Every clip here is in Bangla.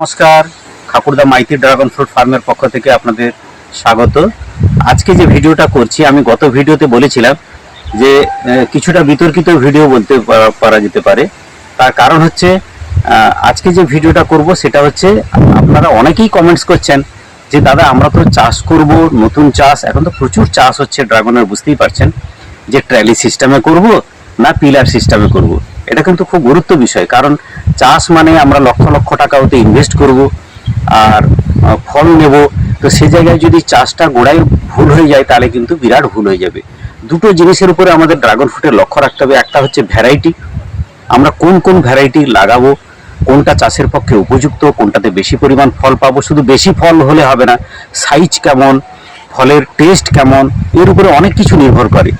নমস্কার খাকুরদা মাইতি ড্রাগন ফ্রুট ফার্মের পক্ষ থেকে আপনাদের স্বাগত। আজকে যে ভিডিওটা করছি, আমি গত ভিডিওতে বলেছিলাম যে কিছুটা বিতর্কিত ভিডিও বলতে পারা যেতে পারে। তার কারণ হচ্ছে আজকে যে ভিডিওটা করব সেটা হচ্ছে, আপনারা অনেকেই কমেন্টস করছেন যে, দাদা, আমরা তো চাষ করব, নতুন চাষ, এখন তো প্রচুর চাষ হচ্ছে, ড্রাগনের বুঝতেই পারছেন, যে ট্র্যালি সিস্টেমে করব না পিলার সিস্টেমে করব। এটা কিন্তু খুব গুরুত্ব বিষয়, কারণ চাষ মানে আমরা লক্ষ লক্ষ টাকা ওতে ইনভেস্ট করব আর ফল নেব। তো সে জায়গায় যদি চাষটা গোড়ায় ভুল হয়ে যায়, তাহলে কিন্তু বিরাট ভুল হয়ে যাবে। দুটো জিনিসের উপরে আমাদের ড্রাগন ফ্রুটের লক্ষ্য রাখতে হবে। একটা হচ্ছে ভ্যারাইটি আমরা কোন কোন ভ্যারাইটি লাগাবো, কোনটা চাষের পক্ষে উপযুক্ত, কোনটাতে বেশি পরিমাণ ফল পাবো। শুধু বেশি ফল হলে হবে না সাইজ কেমন, ফলের টেস্ট কেমন, এর উপরে অনেক কিছু নির্ভর করে।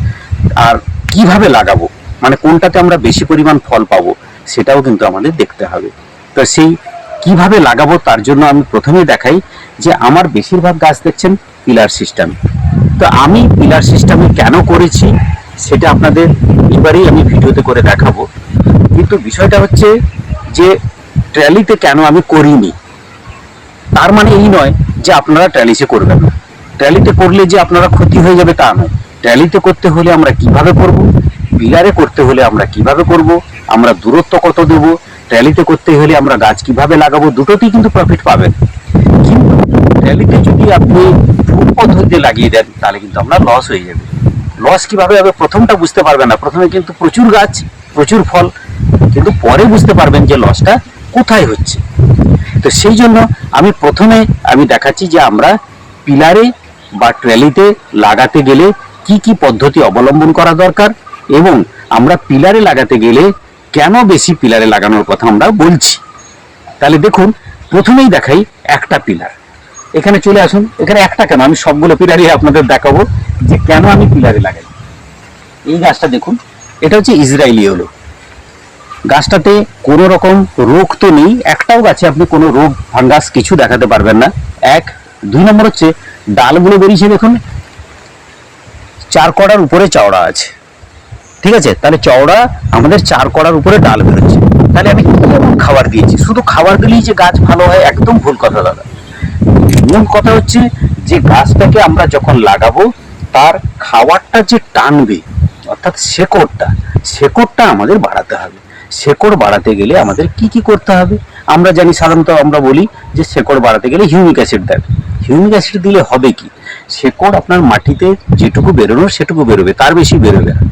আর কীভাবে লাগাবো? মানে কোনটাতে আমরা বেশি পরিমাণ ফল পাবো, সেটাও কিন্তু আমাদের দেখতে হবে। তো সেই কীভাবে লাগাবো তার জন্য আমি প্রথমে দেখাই যে আমার বেশিরভাগ গাছ দেখছেন পিলার সিস্টেম। তো আমি পিলার সিস্টেমে কেন করেছি সেটা আপনাদের এবারেই আমি ভিডিওতে করে দেখাবো। কিন্তু বিষয়টা হচ্ছে যে ট্র্যালিতে কেন আমি করিনি? তার মানে এই নয় যে আপনারা ট্র্যালিসে করবেন না। ট্র্যালিতে করলে যে আপনারা ক্ষতি হয়ে যাবে তা নয়। ট্র্যালিতে করতে হলে আমরা কীভাবে করব? পিলারে করতে হলে আমরা কীভাবে করব? আমরা দূরত্ব কত দেব? ট্র্যালিতে করতে হলে আমরা গাছ কীভাবে লাগাবো? দুটোতেই কিন্তু প্রফিট পাবেন। কিন্তু ট্র্যালিতে যদি আপনি ভুল পদ্ধতিতে লাগিয়ে দেন, তাহলে কিন্তু আপনার লস হয়ে যাবে। লস কীভাবে হবে? প্রথমটা বুঝতে পারবেন না। প্রথমে কিন্তু প্রচুর গাছ, প্রচুর ফল, কিন্তু পরে বুঝতে পারবেন যে লসটা কোথায় হচ্ছে। তো সেই জন্য আমি প্রথমে আমি দেখাচ্ছি যে আমরা পিলারে বা ট্র্যালিতে লাগাতে গেলে কি কি পদ্ধতি অবলম্বন করা দরকার এবং আমরা পিলারে লাগাতে গেলে কেন বেশি পিলারে লাগানোর কথা আমরা বলছি? তাহলে দেখুন, প্রথমেই দেখাই একটা পিলার। এখানে চলে আসুন, এখানে একটা কেন? আমি সবগুলো পিলারই আপনাদের দেখাবো যে কেন আমি পিলারে লাগাই। এই গাছটা দেখুন, এটা হচ্ছে ইসরায়েলি হলো। গাছটাতে কোনো রকম রোগ তো নেই, একটাও গাছে আপনি কোনো রোগ, ফাঙ্গাস কিছু দেখাতে পারবেন না। এক, দুই নম্বর হচ্ছে, ডালগুলো বেরিয়েছে দেখুন, চার কড়ার উপরে চওড়া আছে। ঠিক আছে? তাহলে চওড়া আমাদের চার করার উপরে ডাল বেরোচ্ছে। তাহলে আমি কেমন খাবার দিয়েছি? শুধু খাবার দিলেই যে গাছ ভালো হয়, একদম ভুল কথা দাদা। মূল কথা হচ্ছে যে গাছটাকে আমরা যখন লাগাবো, তার খাবারটা যে টানবে, অর্থাৎ শেকড়টা শেকড়টা আমাদের বাড়াতে হবে। শেকড় বাড়াতে গেলে আমাদের কি কি করতে হবে? আমরা জানি সাধারণত আমরা বলি যে শেকড় বাড়াতে গেলে হিউমিক অ্যাসিড দেন হিউমিক অ্যাসিড দিলে হবে কি? শেকড় আপনার মাটিতে যেটুকু বেরোনোর সেটুকু বেরোবে, তার বেশি বেরোবে না।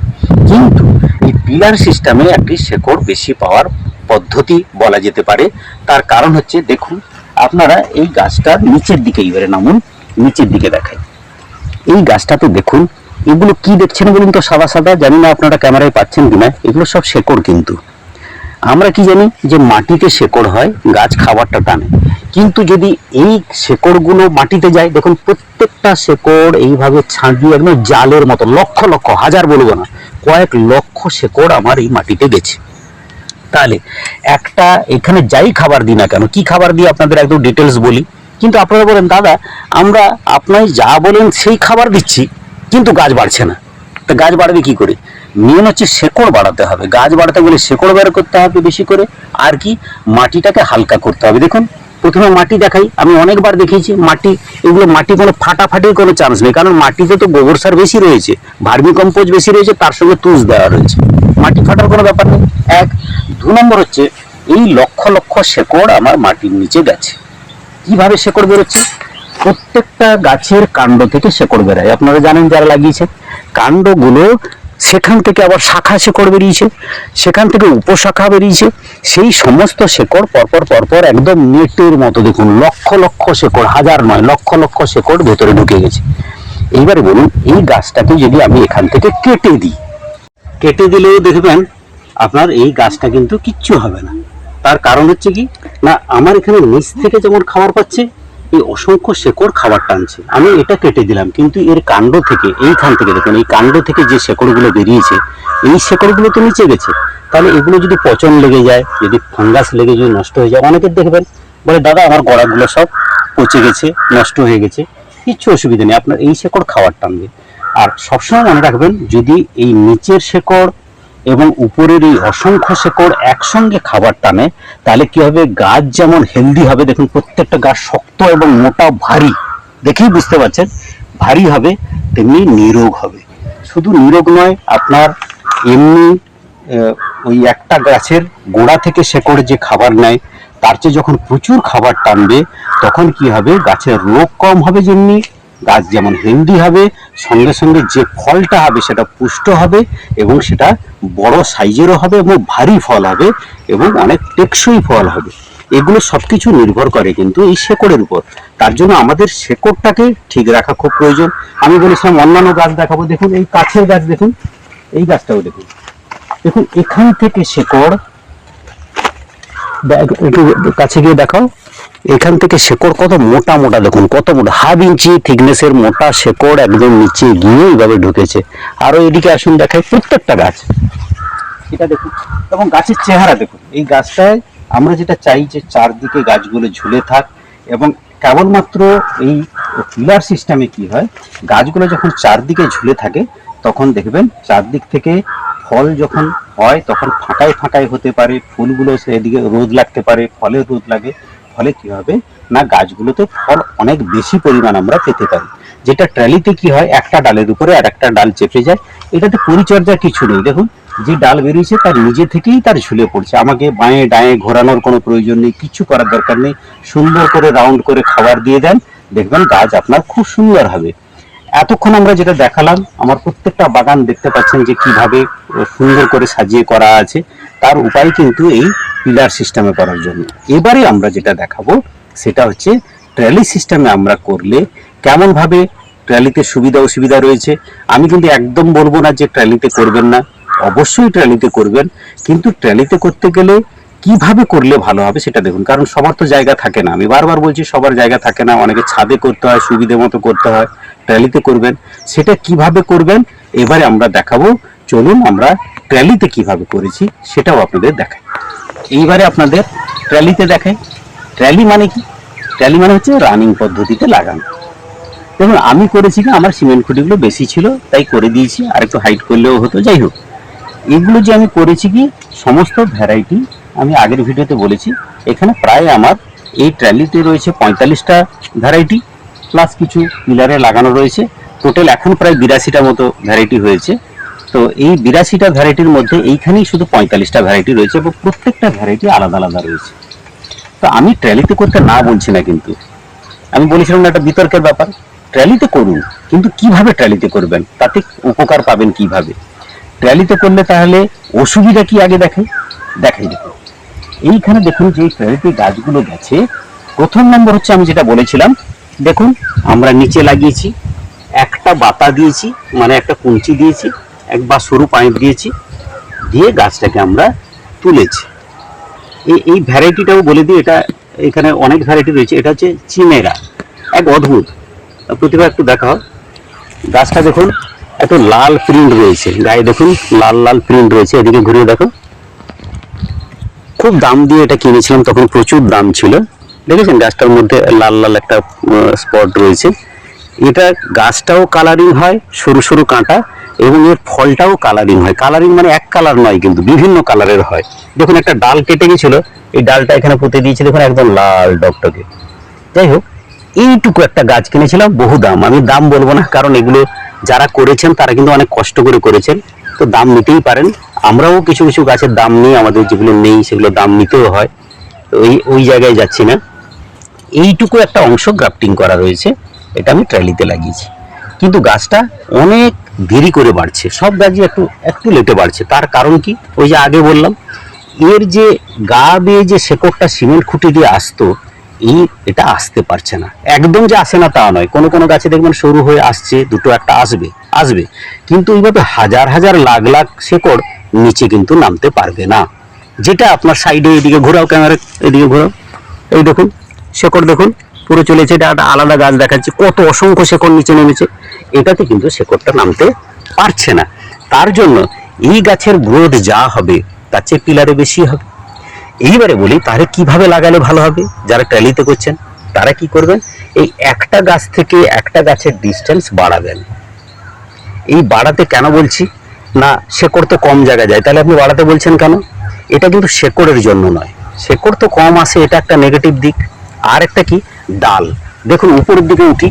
কিন্তু এই পিলার সিস্টেমে একটি শেকড় বেশি পাওয়ার পদ্ধতি বলা যেতে পারে। তার কারণ হচ্ছে, দেখুন, আপনারা এই গাছটার নিচের দিকে এবারে নামুন, নিচের দিকে দেখাই। এই গাছটাতে দেখুন, এগুলো কি দেখছেন বলুন তো সাদা সাদা? জানি না আপনারা ক্যামেরায় পাচ্ছেন কিনা, এগুলো সব শেকড় কিন্তু। আমরা কি জানি যে মাটিতে শেকড় হয়, গাছ খাবারটা টানে। কিন্তু যদি এই শেকড়গুলো মাটিতে যায়, দেখুন প্রত্যেকটা শেকড় এইভাবে ছাঁকিয়ে একদম জালের মতো, লক্ষ লক্ষ, হাজার বলব না, কয়েক লক্ষ শেকড় আমার এই মাটিতে গেছে। তাহলে একটা এখানে যাই খাবার দিই না কেন, কি খাবার দিই আপনাদের একদম ডিটেলস বলি। কিন্তু আপনারা বলেন, দাদা, আমরা আপনার যা বলেন সেই খাবার দিচ্ছি, কিন্তু গাছ বাড়ছে না। তা গাছ বাড়বে কি করে? মেন হচ্ছে শেকড় বাড়াতে হবে। গাছ বাড়াতে গেলে শেকড় বের করতে হবে বেশি করে, আর কি মাটিটাকে হালকা করতে হবে। দেখুন, প্রথমে মাটি দেখাই। আমি অনেকবার দেখিয়েছি, মাটি, এগুলো মাটি কোনো ফাটাফাটির কোনো চান্স নেই, কারণ মাটিতে তো গোবর সার বেশি রয়েছে, ভার্মি কম্পোজ বেশি রয়েছে, তার সঙ্গে তুষ দেওয়া রয়েছে। মাটি ফাটার কোনো ব্যাপার নেই। এক, দু নম্বর হচ্ছে, এই লক্ষ লক্ষ শেকড় আমার মাটির নিচে গেছে। কীভাবে শেকড় বেরোচ্ছে? প্রত্যেকটা গাছের কাণ্ড থেকে শেকড় বেরোয়। আপনারা জানেন যারা লাগিয়েছেন। কাণ্ডগুলো সেখান থেকে আবার শাখা শেকড় বেরিয়েছে, সেখান থেকে উপশাখা বেরিয়েছে। সেই সমস্ত শেকড় পরপর পরপর একদম নেটের মতো দেখুন, লক্ষ লক্ষ শেকড়, হাজার নয়, লক্ষ লক্ষ শেকড় ভেতরে ঢুকে গেছে। এইবারে বলুন, এই গাছটাকে যদি আমি এখান থেকে কেটে দিই, কেটে দিলেও দেখবেন আপনার এই গাছটা কিন্তু কিচ্ছু হবে না। তার কারণ হচ্ছে কি? না, আমার এখানে নিচ থেকে যেমন খাবার পাচ্ছে এই অসংখ্য শেকড় খাবার টানছে। আমি এটা কেটে দিলাম, কিন্তু এর কাণ্ড থেকে, এইখান থেকে দেখুন, এই কাণ্ড থেকে যে শেকড়গুলো বেরিয়েছে, এই শেকড়গুলো তো নিচে গেছে। তাহলে এগুলো যদি পচন লেগে যায়, যদি ফাঙ্গাস লেগে যদি নষ্ট হয়ে যায় অনেকের দেখবেন, বলে, দাদা, আমার গড়াগুলো সব পচে গেছে, নষ্ট হয়ে গেছে, কিচ্ছু অসুবিধা নেই, আপনার এই শেকড় খাবার টানবে। আর সবসময় মনে রাখবেন, যদি এই নিচের শেকড় এবং উপরের এই অসংখ্য শেকড় একসঙ্গে খাবার টানে, তাহলে কি হবে? গাছ যেমন হেলদি হবে, দেখুন প্রত্যেকটা গাছ শক্ত এবং মোটা, ভারী। দেখেই বুঝতে পারছেন? ভারী হবে, তেমনি নিরোগ হবে। শুধু নিরোগ নয়, আপনার এমনি ওই একটা গাছের গোড়া থেকে শেকড় যে খাবার নেয়, তার চেয়ে যখন প্রচুর খাবার টানবে, তখন কি হবে? গাছের রোগ কম হবে যেমনি গাছ যেমন হেলদি হবে, সঙ্গে সঙ্গে যে ফলটা হবে সেটা পুষ্ট হবে এবং সেটা বড় সাইজেরও হবে এবং ভারী ফল হবে এবং অনেক টেকসই ফল হবে। এগুলো সব কিছু নির্ভর করে কিন্তু এই শেকড়ের উপর। তার জন্য আমাদের শেকড়টাকে ঠিক রাখা খুব প্রয়োজন। আমি বলেছিলাম অন্যান্য গাছ দেখাবো। দেখুন, এই কাছের গাছ দেখুন, এই গাছটাও দেখুন। দেখুন, এখান থেকে শেকড় কাছে গিয়ে দেখাও। এখান থেকে শেকড় কত মোটা মোটা দেখুন, কত মোটা। হাফ ইঞ্চি থিকনেসের মোটা শেকড় একদম নিচে গিয়ে এইভাবে ঢুকেছে। আরও এদিকে আসুন দেখায় প্রত্যেকটা গাছ। এটা দেখুন, এবং গাছের চেহারা দেখুন। এই গাছটায় আমরা যেটা চাই যে চারদিকে গাছগুলো ঝুলে থাক, এবং কেবলমাত্র এই পিলার সিস্টেমে কি হয়, গাছগুলো যখন চারদিকে ঝুলে থাকে, তখন দেখবেন চারদিক থেকে ফল যখন হয়, তখন ফাঁকায় ফাঁকায় হতে পারে, ফুলগুলো সেদিকে রোদ লাগতে পারে ফলের রোদ লাগে। ফলে কি হবে? না, গাছগুলোতে ফল অনেক বেশি পরিমাণ আমরা পেতে পারি। যেটা ট্র্যালিতে কি হয়, একটা ডালের উপরে আর একটা ডাল চেপে যায়। এটাতে পরিচর্যা কিছু নেই। দেখুন, যে ডাল বেরিয়েছে তার নিজে থেকেই তার ঝুলে পড়ছে। আমাকে বাঁয়ে ডায়ে ঘোরানোর কোনো প্রয়োজন নেই, কিছু করার দরকার নেই। সুন্দর করে রাউন্ড করে খাবার দিয়ে দেন। দেখবেন গাছ আপনার খুব সুন্দর হবে। এতক্ষণ আমরা যেটা দেখালাম, আমার প্রত্যেকটা বাগান দেখতে পাচ্ছেন যে কীভাবে সুন্দর করে সাজিয়ে করা আছে। তার উপায় কিন্তু এই পিলার সিস্টেমে করার জন্য। এবারে আমরা যেটা দেখাবো, সেটা হচ্ছে ট্র্যালি সিস্টেমে আমরা করলে কেমন ভাবে ট্র্যালিতে সুবিধা অসুবিধা রয়েছে। আমি কিন্তু একদম বলব না যে ট্র্যালিতে করবেন না। অবশ্যই ট্র্যালিতে করবেন, কিন্তু ট্র্যালিতে করতে গেলে কীভাবে করলে ভালো হবে সেটা দেখুন। কারণ সবার তো জায়গা থাকে না। আমি বারবার বলছি, সবার জায়গা থাকে না। অনেকে ছাদে করতে হয়, সুবিধে মতো করতে হয়, ট্র্যালিতে করবেন। সেটা কীভাবে করবেন, এবারে আমরা দেখাবো। চলুন আমরা ট্র্যালিতে কীভাবে করেছি, সেটাও আপনাদের দেখাই। এইবারে আপনাদের ট্র্যালিতে দেখাই। ট্র্যালি মানে কি? ট্র্যালি মানে হচ্ছে রানিং পদ্ধতিতে লাগানো। দেখুন, আমি করেছি কি, আমার সিমেন্ট খুঁটিগুলো বেশি ছিল, তাই করে দিয়েছি, আর একটু হাইট করলেও হতো। যাই হোক, এগুলো যে আমি করেছি কি, সমস্ত ভ্যারাইটি আমি আগের ভিডিওতে বলেছি। এখানে প্রায় আমার এই ট্র্যালিতে রয়েছে পঁয়তাল্লিশটা ভ্যারাইটি প্লাস কিছু পিলারে লাগানো রয়েছে। টোটাল এখন প্রায় বিরাশিটা মতো ভ্যারাইটি হয়েছে। তো এই বিরাশিটা ভ্যারাইটির মধ্যে এইখানেই শুধু পঁয়তাল্লিশটা ভ্যারাইটি রয়েছে এবং প্রত্যেকটা ভ্যারাইটি আলাদা আলাদা রয়েছে। তো আমি ট্র্যালিতে করতে না বলছি না কিন্তু। আমি বলেছিলাম না একটা বিতর্কের ব্যাপার। ট্র্যালিতে করুন, কিন্তু কীভাবে ট্র্যালিতে করবেন? তাতে উপকার পাবেন কীভাবে? ট্র্যালিতে করলে তাহলে অসুবিধা কি আগে দেখে দেখাই দেখুন। এইখানে দেখুন যে ট্র্যালিতে গাছগুলো গেছে। প্রথম নম্বর হচ্ছে আমি যেটা বলেছিলাম। দেখুন, আমরা নিচে লাগিয়েছি, একটা বাতা দিয়েছি মানে একটা কুঞ্চি দিয়েছি। এক বা সরু পাইপ দিয়েছি, দিয়ে গাছটাকে আমরা তুলেছি। এই এই ভ্যারাইটিটাও বলে দিই, এটা এখানে অনেক ভ্যারাইটি রয়েছে, এটা হচ্ছে চিমেরা, এক অদ্ভুত। প্রতিভা একটু দেখাও গাছটা দেখুন, এত লাল প্রিন্ট রয়েছে, গায়ে দেখুন, লাল লাল প্রিন্ট রয়েছে, এদিকে ঘুরিয়ে দেখো খুব দাম দিয়ে এটা কিনেছিলাম, তখন প্রচুর দাম ছিল। দেখেছেন, গাছটার মধ্যে লাল লাল একটা স্পট রয়েছে। এটা গাছটাও কালারিং হয়, সরু সরু কাঁটা এবং এর ফলটাও কালারিং হয়। কালারিং মানে এক কালার নয় কিন্তু বিভিন্ন কালারের হয়। দেখুন একটা ডাল কেটে গেছিল এই ডালটা এখানে পুঁতে দিয়েছে, দেখুন একদম লাল ডকটকে যাই হোক, এইটুকু একটা গাছ কিনেছিলাম, বহু দাম। আমি দাম বলব না, কারণ এগুলো যারা করেছেন, তারা কিন্তু অনেক কষ্ট করে করেছেন। তো দাম নিতেই পারেন। আমরাও কিছু কিছু গাছের দাম নিই, আমাদের যেগুলো নেই, সেগুলো দাম নিতেও হয়। তো ওই ওই জায়গায় যাচ্ছি না। এইটুকু একটা অংশ গ্রাফটিং করা রয়েছে, এটা আমি ট্রালিতে লাগিয়েছি। কিন্তু গাছটা অনেক দেরি করে বাড়ছে। সব গাছই একটু একটু লেটে বাড়ছে। তার কারণ কি? ওই যে আগে বললাম, এর যে গা বেয়ে যে শেকড়টা সিমেন্ট খুঁটি দিয়ে আসতো, এই এটা আসতে পারছে না। একদম যে আসে না তা নয়। কোনো কোনো গাছে দেখবেন সরু হয়ে আসছে, দুটো একটা আসবে আসবে। কিন্তু এইভাবে হাজার হাজার লাখ লাখ শেকড় নিচে কিন্তু নামতে পারবে না। যেটা আপনার সাইডে এদিকে ঘোরাও ক্যামেরা এদিকে ঘোরাও। এই দেখুন, শেকড় দেখুন। পুরো চলেছে, এটা একটা আলাদা গাছ দেখাচ্ছে, কত অসংখ্য শেকড় নিচে নেমেছে। এটাতে কিন্তু শেকড়টা নামতে পারছে না। তার জন্য এই গাছের গ্রোথ যা হবে, তার চেয়ে পিলারে বেশি হবে। এইবারে বলি তাহলে কীভাবে লাগালে ভালো হবে? যারা ট্যালিতে করছেন, তারা কি করবেন? এই একটা গাছ থেকে একটা গাছের ডিস্টেন্স বাড়াবেন। এই বাড়াতে কেন বলছি? না, শেকড় তো কম জায়গা যায়। তাহলে আপনি বাড়াতে বলছেন কেন? এটা কিন্তু শেকড়ের জন্য নয়। শেকড় তো কম আসে, এটা একটা নেগেটিভ দিক। আর একটা কি? ডাল। দেখুন, উপরের দিকে উঠি।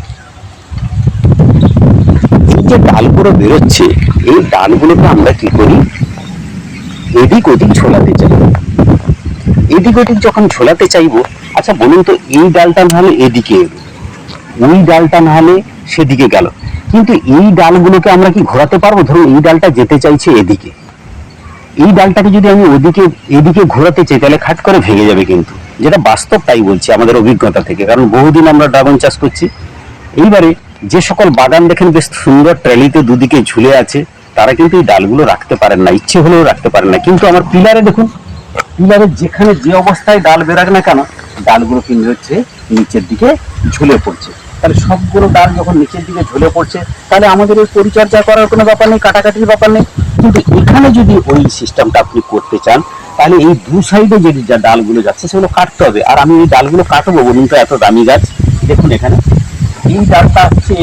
যে ডালগুলো বেরোচ্ছে, এই ডালগুলোকে আমরা কি করি? এদিক ওদিক ঝোলাতে চাই। এদিক ওদিক যখন ঝোলাতে চাইব আচ্ছা বলুন তো, এই ডালটা না হলে এদিকে এলো? ওই ডালটা না হলে সেদিকে গেল। কিন্তু এই ডালগুলোকে আমরা কি ঘোরাতে পারব? ধরুন, এই ডালটা যেতে চাইছে এদিকে। এই ডালটাকে যদি আমি ওদিকে, এদিকে ঘোরাতে চাই, তাহলে খাট করে ভেঙে যাবে কিন্তু। যেটা বাস্তব তাই বলছি আমাদের অভিজ্ঞতা থেকে, কারণ বহুদিন আমরা ড্রাগন চাষ করছি। এইবারে যে সকল বাগান দেখেন বেশ সুন্দর ট্রেলিতে দুদিকে ঝুলে আছে, তারা কিন্তু এই ডালগুলো রাখতে পারেন না, ইচ্ছে হলেও রাখতে পারেন না। কিন্তু আমার পিলারে দেখুন, পিলারে যেখানে যে অবস্থায় ডাল বেরাক না কেন, ডালগুলো কিন্তু হচ্ছে নিচের দিকে ঝুলে পড়ছে। তাহলে সবগুলো ডাল যখন নিচের দিকে ঝুলে পড়ছে, তাহলে আমাদের ওই পরিচর্যা করার কোনো ব্যাপার নেই, কাটাকাটির ব্যাপার নেই। কিন্তু এখানে যদি ওই সিস্টেমটা আপনি করতে চান, তাহলে এই দু সাইডে যে ডালগুলো যাচ্ছে, সেগুলো কাটতে হবে। আর আমি এই ডালগুলো কাটবো, বলুন তো, এত দামি গাছ। দেখুন এখানে, এই ডালটা হচ্ছে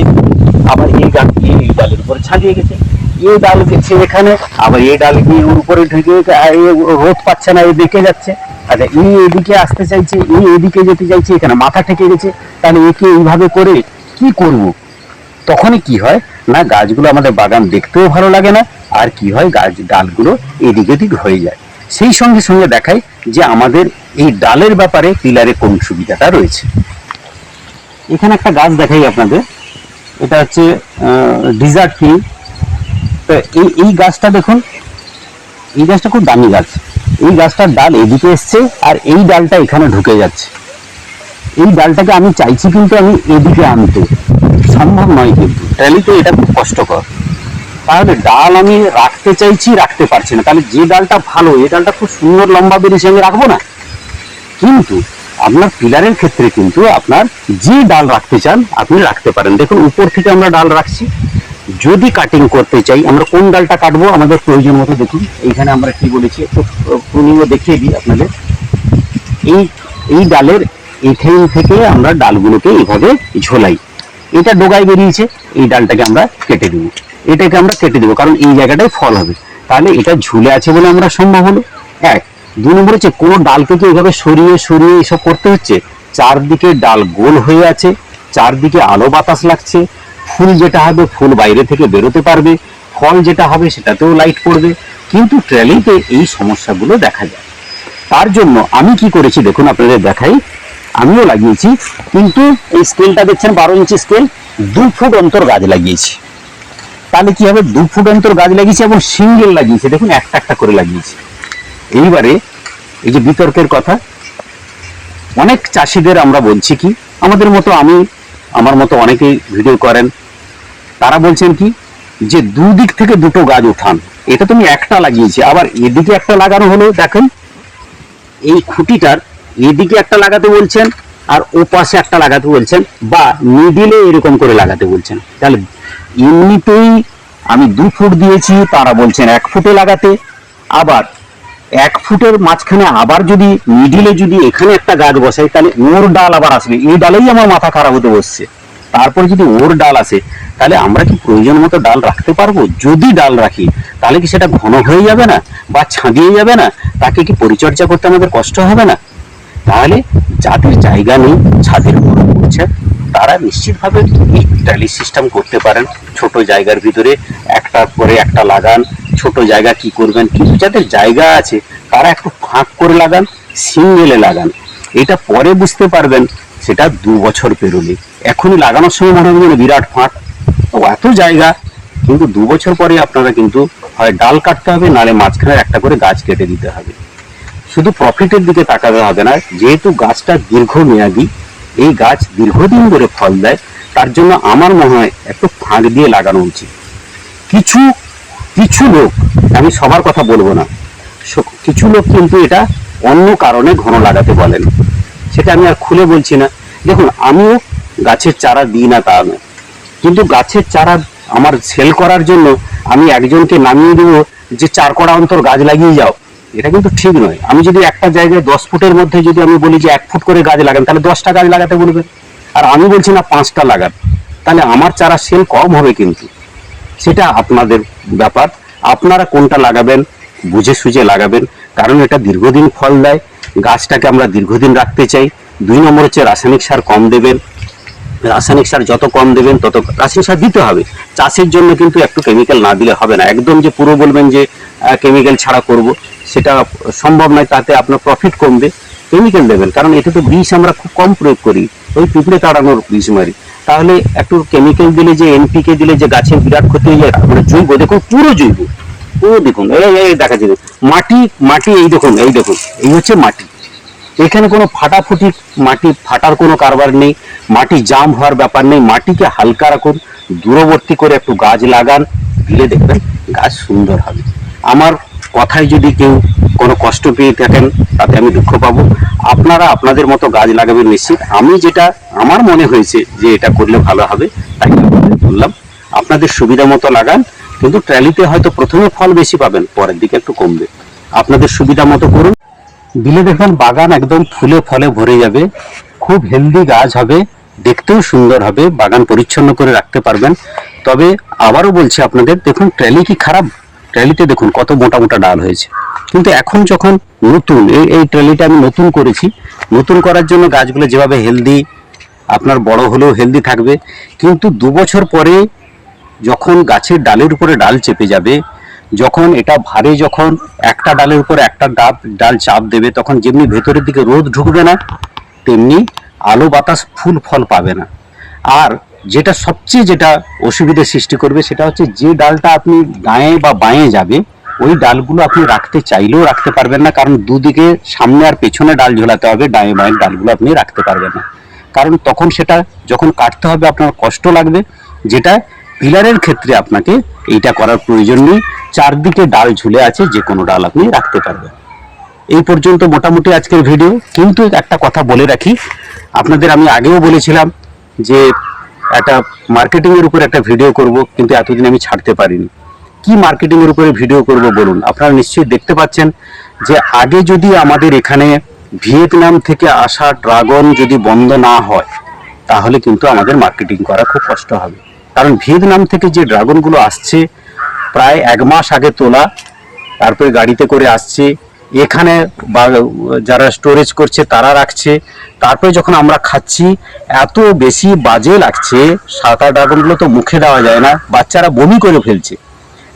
আবার এই গাছ এই ডালের উপরে ছাড়িয়ে গেছে। এই ডাল গেছে এখানে, আবার এই ডাল গিয়ে ওর উপরে ঢুকে রোদ পাচ্ছে না, এই বেঁকে যাচ্ছে। আচ্ছা এই এদিকে আসতে চাইছে এই এদিকে যেতে চাইছে, এখানে মাথা ঠেকে গেছে, তাহলে একে এইভাবে করে কি করব? তখনই কি হয়? না, গাছগুলো আমাদের বাগান দেখতেও ভালো লাগে না, আর কি হয়? গাছ ডালগুলো এদিক ওদিক হয়ে যায়। সেই সঙ্গে সঙ্গে দেখায় যে আমাদের এই ডালের ব্যাপারে পিলারে কোন সুবিধাটা রয়েছে। এখানে একটা গাছ দেখাই আপনাদের। এটা হচ্ছে ডিজার্ট ফিল। তো এই এই গাছটা দেখুন, এই গাছটা খুব দামি গাছ। এই গাছটার ডাল এদিকে এসছে আর এই ডালটা এখানে ঢুকে যাচ্ছে। এই ডালটাকে আমি চাইছি কিন্তু আমি এদিকে আনতে। সম্ভব নয় কিন্তু। ট্র্যালিতে এটা খুব কষ্টকর। তাহলে ডাল আমি রাখতে চাইছি, রাখতে পারছি না। তাহলে যে ডালটা ভালো, এই ডালটা খুব সুন্দর লম্বা বেরিয়েছে, আমি রাখব না? কিন্তু আপনার পিলারের ক্ষেত্রে কিন্তু আপনার যে ডাল রাখতে চান, আপনি রাখতে পারেন। দেখুন, উপর থেকে আমরা ডাল রাখছি। যদি কাটিং করতে চাই, আমরা কোন ডালটা কাটবো? আমাদের প্রয়োজন মতো দেখুন, এইখানে আমরা কি বলেছি প্রুনিংও দেখিয়ে দিই আপনাদের। এই এই ডালের এখান থেকে আমরা ডালগুলোকে এইভাবে ঝোলাই। এটা ডোগায় বেরিয়েছে, এই ডালটাকে আমরা কেটে দেবো। এটাকে আমরা কেটে দেবো, কারণ এই জায়গাটায় ফল হবে। তাহলে এটা ঝুলে আছে বলে আমরা সম্ভব হলো? এক দুই নম্বর হচ্ছে, কোনো ডালকে কি এইভাবে সরিয়ে সরিয়ে এসব করতে হচ্ছে? চারদিকে ডাল গোল হয়ে আছে, চারদিকে আলো বাতাস লাগছে ফুল যেটা হবে ফুল বাইরে থেকে বেরোতে পারবে, ফল যেটা হবে সেটাতেও লাইট পড়বে, কিন্তু ট্রেলিতে এই সমস্যাগুলো দেখা যায়। তার জন্য আমি কি করেছি দেখুন আপনাদের দেখাই, আমিও লাগিয়েছি, কিন্তু এই স্কেলটা দেখছেন বারো ইঞ্চি স্কেল দু ফুট অন্তর গাছ লাগিয়েছি। তাহলে কি হবে? দু ফুট অন্তর গাছ লাগিয়েছি এবং সিঙ্গেল লাগিয়েছি। দেখুন, একটা একটা করে লাগিয়েছি। এইবারে এই যে বিতর্কের কথা, অনেক চাষিদের আমরা বলছি কি, আমাদের মতো আমি আমার মতো অনেকেই ভিডিও করেন, তারা বলছেন কি, যে দুদিক থেকে দুটো গাছ উঠান, এটা তুমি একটা লাগিয়েছি, আবার এদিকে একটা লাগানো হলো, দেখেন, এই খুঁটিটার এদিকে একটা লাগাতে বলছেন, আর ও পাশে একটা লাগাতে বলছেন, বা মিডিলে এরকম করে লাগাতে বলছেন। তাহলে এমনিতেই আমি দু ফুট দিয়েছি, তারা বলছেন এক ফুটে লাগাতে, আবার এক ফুটের মাঝখানে আবার যদি মিডিলে যদি এখানে একটা গাছ বসাই, তাহলে ওর ডাল আবার আসবে। এই ডালেই আমার মাথা খারাপ হতে বসছে। তারপরে যদি ওর ডাল আসে, তাহলে আমরা কি প্রয়োজন মতো ডাল রাখতে পারব? যদি ডাল রাখি, তাহলে কি সেটা ঘন হয়ে যাবে না বা ছাঁদিয়ে যাবে না? তাকে কি পরিচর্যা করতে আমাদের কষ্ট হবে না? তাহলে যাদের জায়গা নেই, ছাদের উপর করছে তারা নিশ্চিতভাবে এই সিস্টেম করতে পারেন। ছোট জায়গার ভিতরে একটার পরে একটা লাগান ছোট জায়গা কি করবেন? কিন্তু যাদের জায়গা আছে, তারা একটু ফাঁক করে লাগান, সিঙ্গেলে লাগান। এটা পরে বুঝতে পারবেন, সেটা দু বছর পেরোলে। এখনই লাগানোর সময় মনে হবে বিরাট ফাঁক। এত জায়গা, কিন্তু দু বছর পরে আপনারা কিন্তু হয় ডাল কাটতে হবে, নালে মাঝখানে একটা করে গাছ কেটে দিতে হবে। শুধু প্রফিটের দিকে তাকাতে হবে না, যেহেতু গাছটা দীর্ঘমেয়াদী, এই গাছ দীর্ঘদিন ধরে ফল দেয়, তার জন্য আমার মনে হয় একটু ফাঁক দিয়ে লাগানো উচিত। কিছু কিছু লোক, আমি সবার কথা বলব না কিছু লোক কিন্তু এটা অন্য কারণে ঘন লাগাতে বলেন। সেটা আমি আর খুলে বলছি না। দেখুন, আমিও গাছের চারা দিই না তা কিন্তু গাছের চারা আমার সেল করার জন্য আমি একজনকে নামিয়ে দেবো যে চার কড়া অন্তর গাছ লাগিয়ে যাও। এটা কিন্তু ঠিক নয়। আমি যদি একটা জায়গায় দশ ফুটের মধ্যে যদি আমি বলি যে এক ফুট করে গাছ লাগান, তাহলে দশটা গাছ লাগাতে বলবেন আর আমি বলছি না পাঁচটা লাগান। তাহলে আমার চারা সেল কম হবে কিন্তু। সেটা আপনাদের ব্যাপার। আপনারা কোনটা লাগাবেন, বুঝে সুঝে লাগাবেন। কারণ এটা দীর্ঘদিন ফল দেয়। গাছটাকে আমরা দীর্ঘদিন রাখতে চাই। দুই নম্বর হচ্ছে রাসায়নিক সার কম দেবেন। রাসায়নিক সার যত কম দেবেন, তত রাসায়নিক সার দিতে হবে। চাষের জন্য কিন্তু একটু কেমিক্যাল না দিলে হবে না। একদম যে পুরো বলবেন যে কেমিক্যাল ছাড়া করব, সেটা সম্ভব নয়। তাতে আপনার প্রফিট কমবে। কেমিক্যাল দেবেন কারণ এতে তো বিষ আমরা খুব কম প্রয়োগ করি। ওই পিঁপড়ে তাড়ানোর বিষ মারি। তাহলে একটু কেমিক্যাল দিলে যে এনপিকে দিলে যে গাছের বিরাট ক্ষতি হয়ে যায় মানে জৈব, দেখুন, পুরো জৈব। পুরো দেখুন, এই দেখা যাবে মাটি মাটি, এই দেখুন এই দেখুন, এই হচ্ছে মাটি। এখানে কোনো ফাটাফুটি মাটি ফাটার কোনো কারবার নেই, মাটি জাম হওয়ার ব্যাপার নেই, মাটিকে হালকা রাখুন, দূরবর্তী করে একটু গাছ লাগান, দিলে দেখবেন গাছ সুন্দর হবে। আমার কথায় যদি কেউ কোনো কষ্ট পেয়ে থাকেন, তাতে আমি দুঃখ পাবো। আপনারা আপনাদের মতো গাছ লাগাবেন নিশ্চিত। আমি যেটা, আমার মনে হয়েছে যে এটা করলে ভালো হবে, তাই বললাম, আপনাদের সুবিধা মতো লাগান, কিন্তু ট্র্যালিতে হয়তো প্রথমে ফল বেশি পাবেন, পরের দিকে একটু কমবে। আপনাদের সুবিধা মতো করুন। দিলে দেখবেন বাগান একদম ফুলে ফলে ভরে যাবে, খুব হেলদি গাছ হবে, দেখতেও সুন্দর হবে, বাগান পরিচ্ছন্ন করে রাখতে পারবেন। তবে আবারও বলছি আপনাদের, দেখুন, ট্র্যালি কি খারাপ? ট্র্যালিতে দেখুন কত মোটা মোটা ডাল হয়েছে। কিন্তু এখন যখন নতুন, এই এই ট্র্যালিটা আমি নতুন করেছি, নতুন করার জন্য গাছগুলো যেভাবে হেলদি আপনার বড় হলেও হেলদি থাকবে, কিন্তু দু বছর পরে যখন গাছের ডালের উপরে ডাল চেপে যাবে, যখন এটা ভারে যখন একটা ডালের উপর একটা ডাব, ডাল চাপ দেবে, তখন যেমনি ভেতরের দিকে রোদ ঢুকবে না, তেমনি আলো বাতাস ফুল ফল পাবে না। আর যেটা সবচেয়ে যেটা অসুবিধা সৃষ্টি করবে সেটা হচ্ছে যে ডালটা আপনি গায়ে বা বাঁয়ে যাবে, ওই ডালগুলো আপনি রাখতে চাইলেও রাখতে পারবেন না। কারণ দুদিকে সামনে আর পেছনে ডাল ঝোলাতে হবে, ডায়ে বাঁয়ের ডালগুলো আপনি রাখতে পারবেন না। কারণ তখন সেটা যখন কাটতে হবে, আপনার কষ্ট লাগবে। যেটা পিলারের ক্ষেত্রে আপনাকে এইটা করার প্রয়োজন নেই। চারদিকে ডাল ঝুলে আছে যে কোনো ডাল আপনি রাখতে পারবেন। এই পর্যন্ত মোটামুটি আজকের ভিডিও। কিন্তু একটা কথা বলে রাখি, আপনাদের আমি আগেও বলেছিলাম যে একটা মার্কেটিং এর উপর একটা ভিডিও করব, কিন্তু এতদিন আমি ছাড়তে পারিনি। কি মার্কেটিংয়ের উপরে ভিডিও করব বলুন? আপনারা নিশ্চয়ই দেখতে পাচ্ছেন যে আগে যদি আমাদের এখানে ভিয়েতনাম থেকে আসা ড্রাগন যদি বন্ধ না হয়, তাহলে কিন্তু আমাদের মার্কেটিং করা খুব কষ্ট হবে। কারণ ভিয়েতনাম থেকে যে ড্রাগনগুলো আসছে, প্রায় এক মাস আগে তোলা, তারপরে গাড়িতে করে আসছে এখানে যারা স্টোরেজ করছে তারা রাখছে। তারপরে যখন আমরা খাচ্ছি, এত বেশি বাজে লাগছে সাদা ড্রাগনগুলো তো মুখে দেওয়া যায় না, বাচ্চারা বমি করে ফেলছে।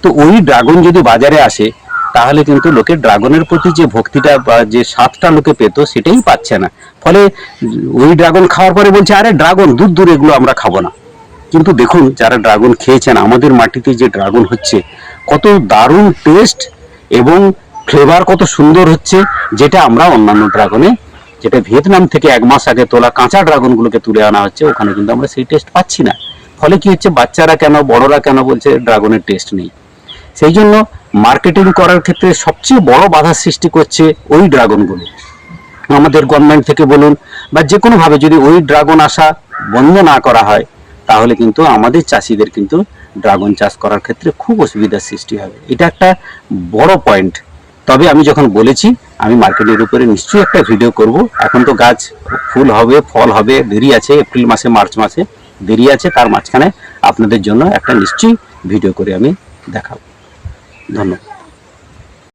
তো ওই ড্রাগন যদি বাজারে আসে, তাহলে কিন্তু লোকে ড্রাগনের প্রতি যে ভক্তিটা বা যে স্বাদটা লোকে পেত, সেটাই পাচ্ছে না। ফলে ওই ড্রাগন খাওয়ার পরে বলছে, আরে ড্রাগন দূর দূর, এগুলো আমরা খাব না। কিন্তু দেখুন, যারা ড্রাগন খেয়েছেন, আমাদের মাটিতে যে ড্রাগন হচ্ছে, কত দারুণ টেস্ট এবং ফ্লেভার কত সুন্দর হচ্ছে, যেটা আমরা অন্যান্য ড্রাগনে, যেটা ভিয়েতনাম থেকে এক মাস আগে তোলা কাঁচা ড্রাগনগুলোকে তুলে আনা হচ্ছে, ওখানে কিন্তু আমরা সেই টেস্ট পাচ্ছি না। ফলে কি হচ্ছে, বাচ্চারা কেন, বড়রা কেন বলছে ড্রাগনের টেস্ট নেই? সেই জন্য মার্কেটিং করার ক্ষেত্রে সবচেয়ে বড় বাধা সৃষ্টি করছে ওই ড্রাগনগুলো। আমাদের গভর্নমেন্ট থেকে বলুন, বা যে কোনো ভাবে যদি ওই ড্রাগন আসা বন্ধ না করা হয়, তাহলে কিন্তু আমাদের চাষিদের কিন্তু ড্রাগন চাষ করার ক্ষেত্রে খুব অসুবিধার সৃষ্টি হবে। এটা একটা বড় পয়েন্ট তবে আমি যখন বলেছি, আমি মার্কেটের উপরে নিশ্চয়ই একটা ভিডিও করব। এখন তো গাছ ফুল হবে, ফল হবে, দেরি আছে, এপ্রিল মাসে, মার্চ মাসে দেরি আছে, তার মাঝখানে আপনাদের জন্য একটা নিশ্চয়ই ভিডিও করে আমি দেখাবো। ধন্যবাদ।